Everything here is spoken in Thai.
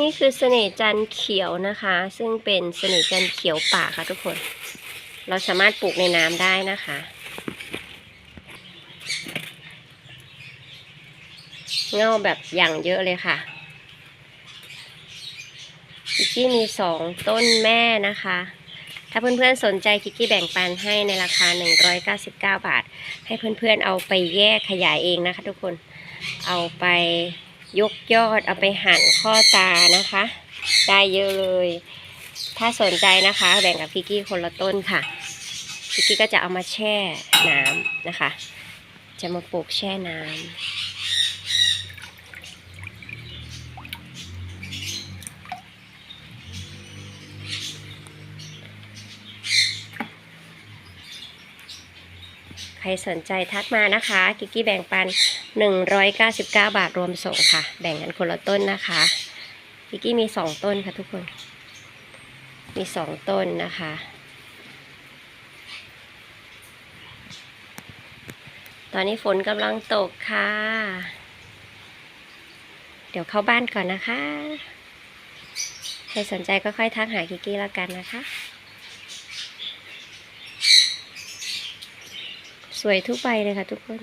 นี่คือเสน่ห์จันเขียวนะคะ ซึ่งเป็นเสน่ห์จันเขียวป่าค่ะทุกคน เราสามารถปลูกในน้ำได้นะคะ เงาแบบอย่างเยอะเลยค่ะคิกกี้มีสองต้นแม่นะคะ ถ้าเพื่อนๆสนใจคิกกี้แบ่งปันให้ในราคา 199 บาท ให้เพื่อนๆเอาไปแยกขยายเองนะคะทุกคน เอาไป ยกยอดเอาไปหั่นข้อตานะคะ ได้เยอะเลย ถ้าสนใจนะคะ แบ่งกับคิกกี้คนละต้นค่ะพิกี้ก็จะเอามาแช่น้ำนะคะ จะมาปลูกแช่น้ำ ใครสนใจทักมานะคะ กิกกี้แบ่งปัน 199 บาทรวมส่งค่ะ แบ่งกันคนละต้นนะคะ กิกกี้มีสองต้นค่ะทุกคน มีสองต้นนะคะ ตอนนี้ฝนกำลังตกค่ะ เดี๋ยวเข้าบ้านก่อนนะคะ ใครสนใจก็ค่อยทักหากิกกี้แล้วกันนะคะ สวยทุกใบเลยค่ะทุกคน